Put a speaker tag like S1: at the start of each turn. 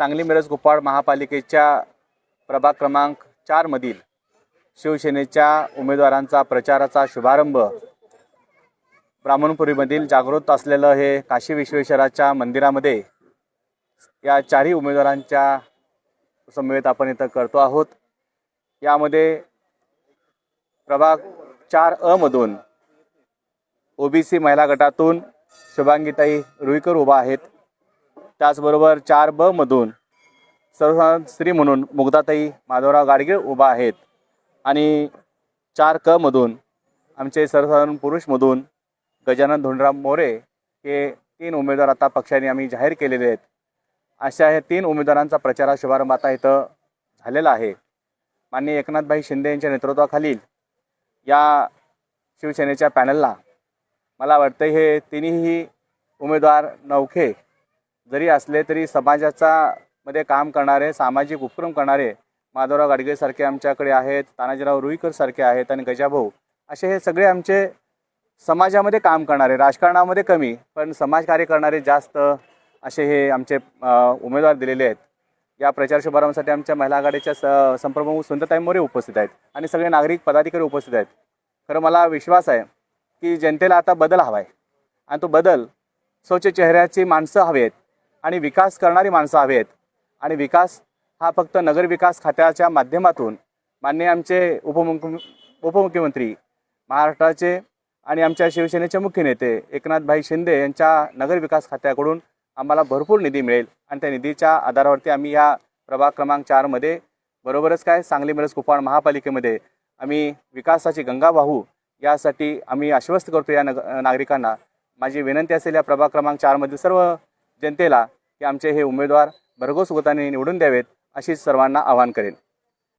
S1: सांगली मिरज कुप्पाड महापालिकेच्या प्रभाग क्रमांक चारमधील शिवसेनेच्या उमेदवारांचा प्रचाराचा शुभारंभ ब्राह्मणपुरीमधील जागृत असलेलं हे काशी विश्वेश्वराच्या मंदिरामध्ये या चारही उमेदवारांच्या समवेत आपण इथं करतो आहोत. यामध्ये प्रभाग चार अ मधून ओबीसी महिला गटातून शुभांगीताई रुईकर उभा आहेत. त्याचबरोबर चार ब मधून सर्वसाधारण स्त्री म्हणून मुग्धाताई माधवराव गाडगीळ उभा आहेत. आणि चार क मधून आमचे सर्वसाधारण पुरुषमधून गजानन धोंडराम मोरे हे तीन उमेदवार आता पक्षाने आम्ही जाहीर केलेले आहेत. अशा हे तीन उमेदवारांचा प्रचारा शुभारंभ आता इथं झालेला आहे. माननीय एकनाथभाई शिंदे यांच्या नेतृत्वाखालील या शिवसेनेच्या पॅनलला मला वाटतं हे तिन्ही उमेदवार नौखे जरी असले तरी समाजाचा मध्ये काम करणारे सामाजिक उपक्रम करणारे माधवराव गाडगेसारखे आमच्याकडे आहेत तानाजीराव रुईकर सारखे आहेत आणि गजाभाऊ असे हे सगळे आमचे समाजामध्ये काम करणारे राजकारणामध्ये कमी पण समाजकार्य करणारे जास्त असे हे आमचे उमेदवार दिलेले आहेत. या प्रचार शुभारंभासाठी आमच्या महिला आघाडीच्या स संप्रमुख सुंदरताई मोरे उपस्थित आहेत आणि सगळे नागरिक पदाधिकारी उपस्थित आहेत. खरं मला विश्वास आहे की जनतेला आता बदल हवा आहे आणि तो बदल स्वच्छ चेहऱ्याची माणसं हवी आहेत आणि विकास करणारी माणसं हवेत. आहेत आणि विकास हा फक्त नगरविकास खात्याच्या माध्यमातून मान्य आमचे उपमुख्य उपमुख्यमंत्री महाराष्ट्राचे आणि आमच्या शिवसेनेचे मुख्य नेते एकनाथभाई शिंदे यांच्या नगरविकास खात्याकडून आम्हाला भरपूर निधी मिळेल. आणि त्या निधीच्या आधारावरती आम्ही या प्रभाग क्रमांक चारमध्ये बरोबरच काय सांगली मिरज कुपवाड महापालिकेमध्ये आम्ही विकासाची गंगा वाहू यासाठी आम्ही आश्वस्त करतो या नग नागरिकांना. माझी विनंती असेल या प्रभाग क्रमांक चारमधील सर्व जनतेला की आमचे हे उमेदवार भरघोस मताने निवडून द्यावेत अशी सर्वांना आवाहन करेन.